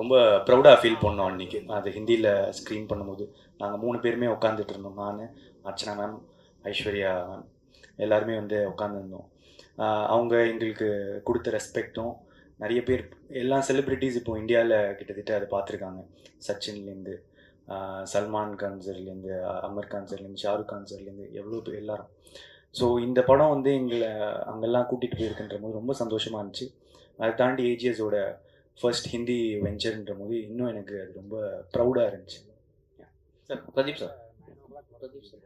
ரொம்ப ப்ரௌடாக ஃபீல் பண்ணோம் அன்றைக்கி அது ஹிந்தியில் ஸ்க்ரீன் பண்ணும்போது. நாங்கள் மூணு பேருமே உட்காந்துட்டு இருந்தோம். நான் அர்ச்சனா மேம் ஐஸ்வர்யா மேம் எல்லாருமே வந்து உட்காந்துருந்தோம் அவங்க எங்களுக்கு கொடுத்த ரெஸ்பெக்டும் நிறைய பேர் எல்லா செலிப்ரிட்டிஸ் இப்போ இந்தியாவில் கிட்டத்தட்ட அதை பார்த்துருக்காங்க. சச்சின்லேருந்து சல்மான் கான் சார்லேருந்து அமர் கான் சார்லேருந்து ஷாருக் கான் சார்லேருந்து எவ்வளோ பேர் எல்லாரும். ஸோ இந்த படம் வந்து எங்களை அங்கெல்லாம் கூட்டிகிட்டு போயிருக்குன்ற போது ரொம்ப சந்தோஷமாக இருந்துச்சு. அதை தாண்டி ஏஜிஎஸோட ஃபர்ஸ்ட் ஹிந்தி வெஞ்சர்ன்ற போது இன்னும் எனக்கு அது ரொம்ப ப்ரௌடாக இருந்துச்சு. Sir Pradeep sir Pradeep sir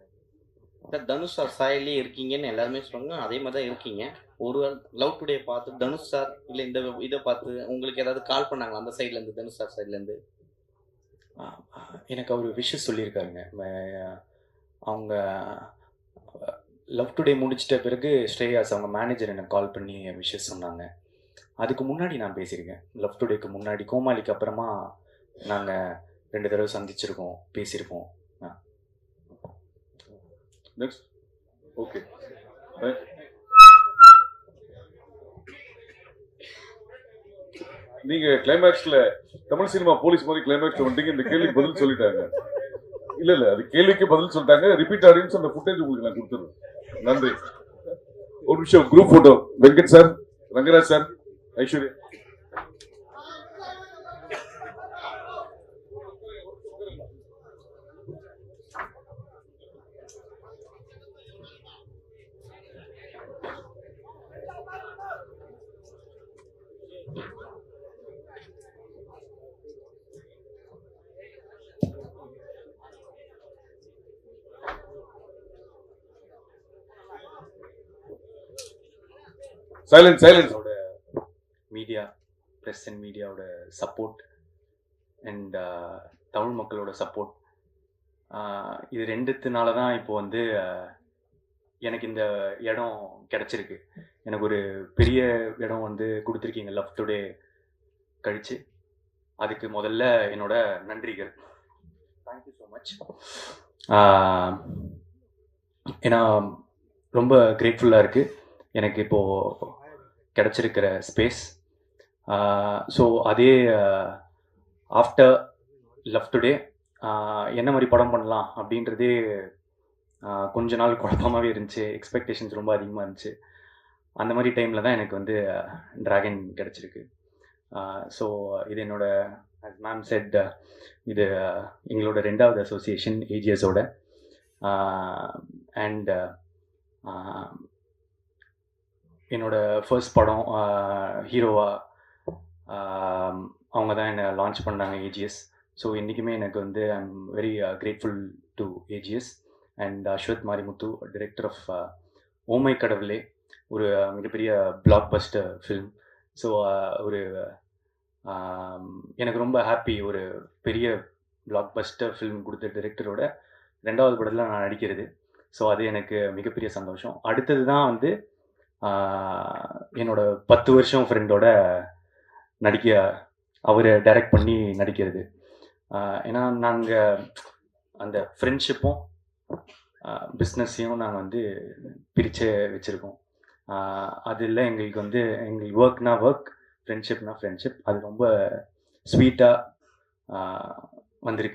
sir Dhanush sir சாயலே இருக்கீங்கன்னு எல்லாருமே சொல்றாங்க அதே மாதிரி தான் இருக்கீங்க. ஒரு லவ் டுடே பார்த்து தனுஷ் சார் இல்லை இந்த இதை பார்த்து உங்களுக்கு ஏதாவது கால் பண்ணாங்களா அந்த சைட்ல இருந்து தனுஷ் சார் சைட்ல இருந்து? ஆஹ் ஆஹ் எனக்கு அவர் விஷஸ் சொல்லியிருக்காருங்க. அவங்க லவ் டுடே முடிச்சிட்ட பிறகு ஸ்ரேயாஸ் அவங்க மேனேஜர் எனக்கு கால் பண்ணி விஷஸ் சொன்னாங்க. அதுக்கு முன்னாடி நான் பேசியிருக்கேன். லவ் டுடேக்கு முன்னாடி கோமாளிக்கு அப்புறமா நாங்கள் ரெண்டு தடவை சந்திச்சிருக்கோம் பேசியிருக்கோம் நெக்ஸ்ட் ஓகே நீங்க கிளைமேக்ஸ்ல தமிழ் சினிமா போலீஸ் மாதிரி கிளைமேக்ஸ்ல வந்துட்டீங்க இந்த கேள்விக்கு பதில் சொல்லிட்டாங்க. இல்ல இல்ல அது கேள்விக்கு பதில் சொல்லிட்டாங்க. ரிப்பீட் ஆடியன்ஸ் அந்த ஃபுட்டேஜ் உங்களுக்கு நான் கொடுத்துருவேன் நன்றி. ஒரு நிமிஷம் group photo Venkat sir Rangaraj sir Aishwarya Silence, silence. Media press and மீடியாவோட support and Tamil மக்களோட சப்போர்ட் uh, இது ரெண்டுத்தினால தான் இப்போ வந்து uh, எனக்கு இந்த இடம் கிடச்சிருக்கு. எனக்கு ஒரு பெரிய இடம் வந்து கொடுத்துருக்கீங்க லவ் டுடே கழிச்சு. அதுக்கு முதல்ல என்னோட நன்றிகள். தேங்க்யூ ஸோ மச் ஏன்னா ரொம்ப கிரேட்ஃபுல்லாக இருக்குது எனக்கு இப்போது கிடச்சிருக்கிற ஸ்பேஸ் ஸோ அதே ஆஃப்டர் லவ் டுடே என்ன மாதிரி படம் பண்ணலாம் அப்படின்றதே கொஞ்ச நாள் குழப்பமாகவே இருந்துச்சு. எக்ஸ்பெக்டேஷன்ஸ் ரொம்ப அதிகமாக இருந்துச்சு. அந்த மாதிரி டைமில் தான் எனக்கு வந்து ட்ராகன் கிடச்சிருக்கு. ஸோ இது என்னோட மேம் செட் இது எங்களோட ரெண்டாவது அசோசியேஷன் ஏஜிஎஸோட அண்ட் என்னோட ஃபர்ஸ்ட் படம் ஹீரோவாக அவங்க தான் என்னை லான்ச் பண்ணாங்க ஏஜிஎஸ் ஸோ இன்றைக்குமே எனக்கு வந்து I am very grateful to AGS and Ashwath Marimuthu director of oh my Kadavule ஒரு uh, மிகப்பெரிய பிளாக் பஸ்டர் ஃபில்ம் ஸோ ஒரு எனக்கு ரொம்ப ஹாப்பி ஒரு பெரிய பிளாக் பஸ்டர் ஃபில்ம் கொடுத்த டிரெக்டரோட ரெண்டாவது படத்தில் நான் நடிக்கிறது. ஸோ அது எனக்கு மிகப்பெரிய சந்தோஷம். அடுத்தது தான் வந்து என்னோடய என்னோட பத்து வருஷம் ஃப்ரெண்டோட நடிக்க அவரை டைரக்ட் பண்ணி நடிக்கிறது. ஏன்னா நாங்கள் அந்த ஃப்ரெண்ட்ஷிப்பும் பிஸ்னஸையும் நாங்கள் வந்து பிரித்து வச்சுருக்கோம். அதில் எங்களுக்கு வந்து எங்களுக்கு ஒர்க்னா ஒர்க் ஃப்ரெண்ட்ஷிப்னா ஃப்ரெண்ட்ஷிப் அது ரொம்ப ஸ்வீட்டாக வந்திருக்கு.